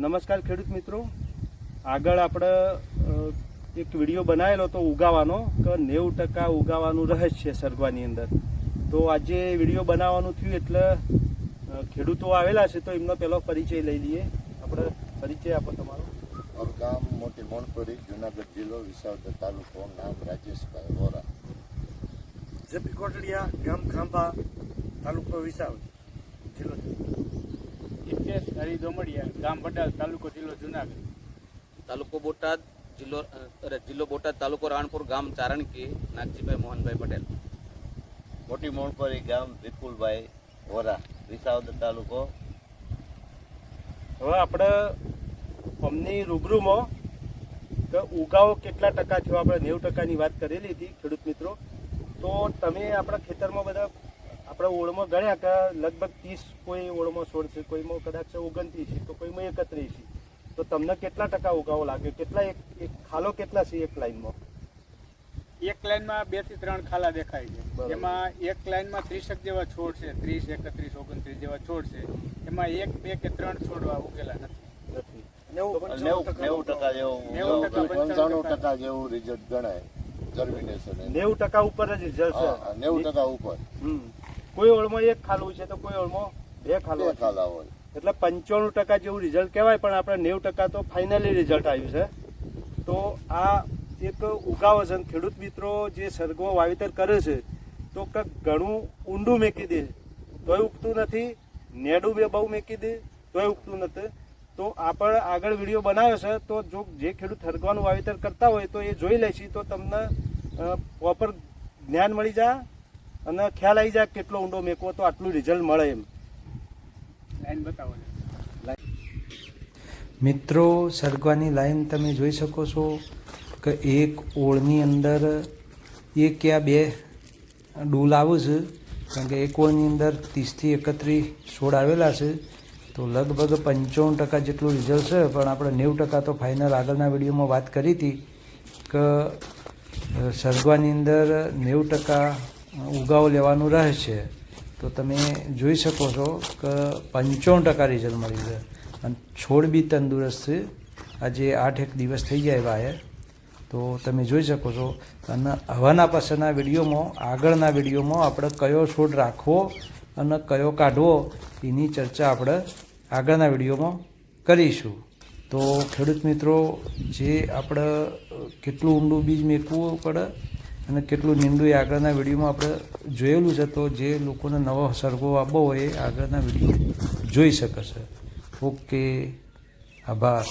નમસ્કાર ખેડૂત મિત્રો. આગળ આપણે એક વીડિયો બનાવેલો હતો ઉગાવાનો કે નેવું ટકા ઉગાવાનું રહસ્ય સરગવાની અંદર. તો આજે વીડિયો બનાવવાનું થયું એટલે ખેડૂતો આવેલા છે તો એમનો પહેલો પરિચય લઈ લઈએ. આપણે પરિચય આપો તમારો. મારું ગામ મોટી મોણપુરી જુનાગઢ જિલ્લો વિસાવદર તાલુકો નામ રાજેશભાઈ વોરા. જેપી કોટડિયા ગામ ખાંભા તાલુકો વિસાવ જિલ્લો. હિતેશ હરી દોમડિયા ગામ વડાલ તાલુકો જિલ્લો જુનાગઢ. તાલુકો બોટાદ જિલ્લો અરે જિલ્લો બોટાદ તાલુકો રાણપુર ગામ ચારણકી નાગજીભાઈ મોહનભાઈ પટેલ. મોટી મોણપરી ગામ વિપુલભાઈ વોરા વિસાવદર તાલુકો. હવે આપણે અમની રૂબરૂમાં કે ઉગાવો કેટલા ટકા થયો આપણે નેવું ટકાની વાત કરેલી હતી ખેડૂત મિત્રો. તો તમે આપણા ખેતરમાં બધા આપણા ઓળમાં ગણ્યા કે લગભગ ત્રીસ કોઈ ઓળમાં સોળ છે કોઈમાં કદાચ ઓગણત્રીસ છે તો કોઈમાં એકત્રીસ છે. તો તમને કેટલા ટકા ઉગાવો લાગ્યો કેટલા એક એક ખાલો કેટલા છે એક લાઈનમાં એક લાઈનમાં બેથી ત્રણ ખાલા દેખાય છે. એમાં એક લાઈનમાં ત્રીસક જેવા છોડ છે ત્રીસ એકત્રીસ ઓગણત્રીસ જેવા છોડ છે. એમાં એક બે કે ત્રણ છોડવા ઉગેલા નથી. નથી. નેવું ટકા જેવું પંચાણું ટકા. જેવું રિઝલ્ટ ગણાય. જર્મિનેશન નેવું ટકા ઉપર જ રિઝલ્ટ નેવું ટકા ઉપર. કોઈ ઓળમાં એક ખાલું છે તો કોઈ ઓળમાં બે ખાલું ખાલા હોય. એટલે પંચાણું ટકા જેવું રિઝલ્ટ કહેવાય પણ આપણે નેવું ટકા તો ફાઇનલી રિઝલ્ટ આવ્યું છે. તો આ એક ઉગાવો છે ખેડૂત મિત્રો જે સરગવો વાવેતર કરે છે તો કંઈક ઘણું ઊંડું મેકી દે. તોય ઉગતું નથી નેડું બે બહુ મેકી દે તોય ઉગતું નથી. તો આપણે આગળ વીડિયો બનાવ્યો છે તો જો જે ખેડૂત સરગવાનું વાવેતર કરતા હોય તો એ જોઈ લેશી તો તમને પ્રોપર જ્ઞાન મળી જાય. અને ખ્યાલ આવી જાય કેટલો ઊંડો મેકવો તો આટલું રિઝલ્ટ મળે એમ. લાઈન બતાવો મિત્રો સરગવાની લાઈન તમે જોઈ શકો છો કે એક ઓળની અંદર એક યા બે ડૂલ આવું છે. કારણ કે એક ઓળની અંદર ત્રીસથી એકત્રીસ છોડ આવેલા છે. તો લગભગ પંચાવન ટકા જેટલું રિઝલ્ટ છે. પણ આપણે નેવું ટકા તો ફાઇનલ આગળના વિડીયોમાં વાત કરી હતી કે સરગવાની અંદર નેવું ટકા ઉગાવ લેવાનું રહે છે, તો તમે જોઈ શકો છો કે પંચાવન ટકા રિઝલ્ટ મળી છે. અને છોડ બી તંદુરસ્ત છે. આજે આઠ એક દિવસ થઈ જાય એ તો તમે જોઈ શકો છો. અને હવાના પાસેના વિડીયોમાં, આગળના વિડીયોમાં આપણે કયો છોડ રાખવો અને કયો કાઢવો, એની ચર્ચા આપણે આગળના વિડીયોમાં કરીશું. તો ખેડૂત મિત્રો, જે આપણે કેટલું ઊંડું બીજ મેકવું પડે અને કેટલું નિંદુ એ આગળના વિડીયોમાં આપણે જોયેલું છે, તો જે લોકોને નવો સરગો આપવો હોય એ આગળના વીડિયો જોઈ શકે છે. ઓકે, આભાર.